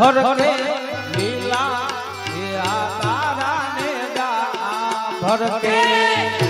ભરતે લીલા તારા ને ભરતે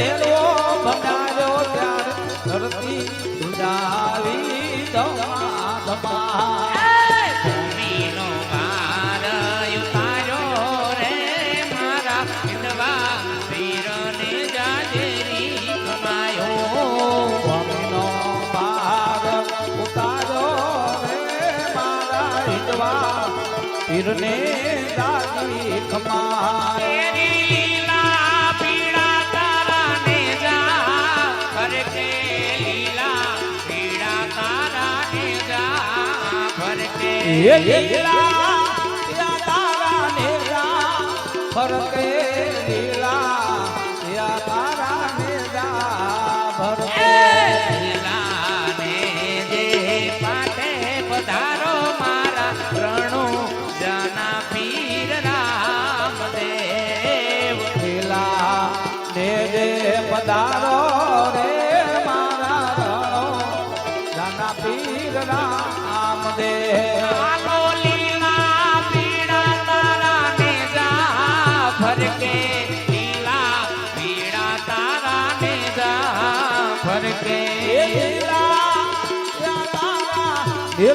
તેડો બનાવ્યો ત્યાર ધરતી ઉડાવી દમા દમા પીરને દાદી કમાય. ફરકે લીલા તારા ને જા ભરકે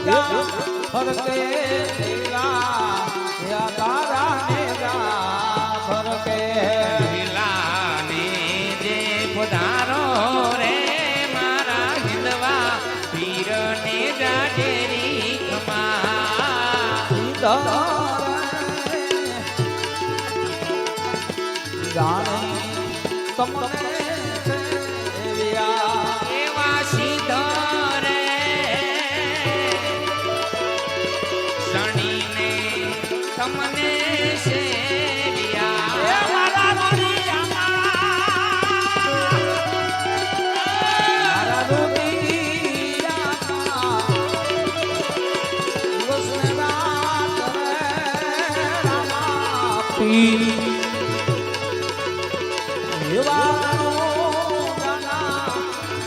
ફરકે ઢીલા તારા નેગા ફરકે ઢીલા ને જે પધારો રે મારા હિંદવા પીર ને જાજેરી ખમા તમને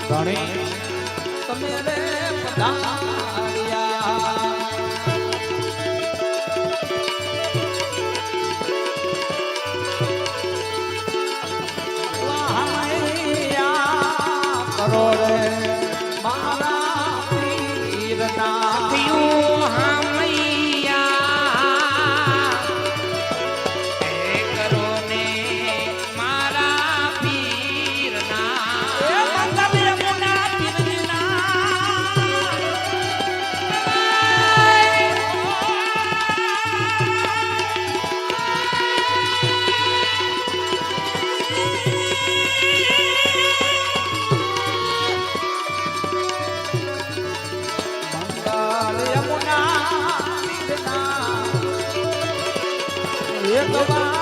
ધણી તમે રે પધાર tomar.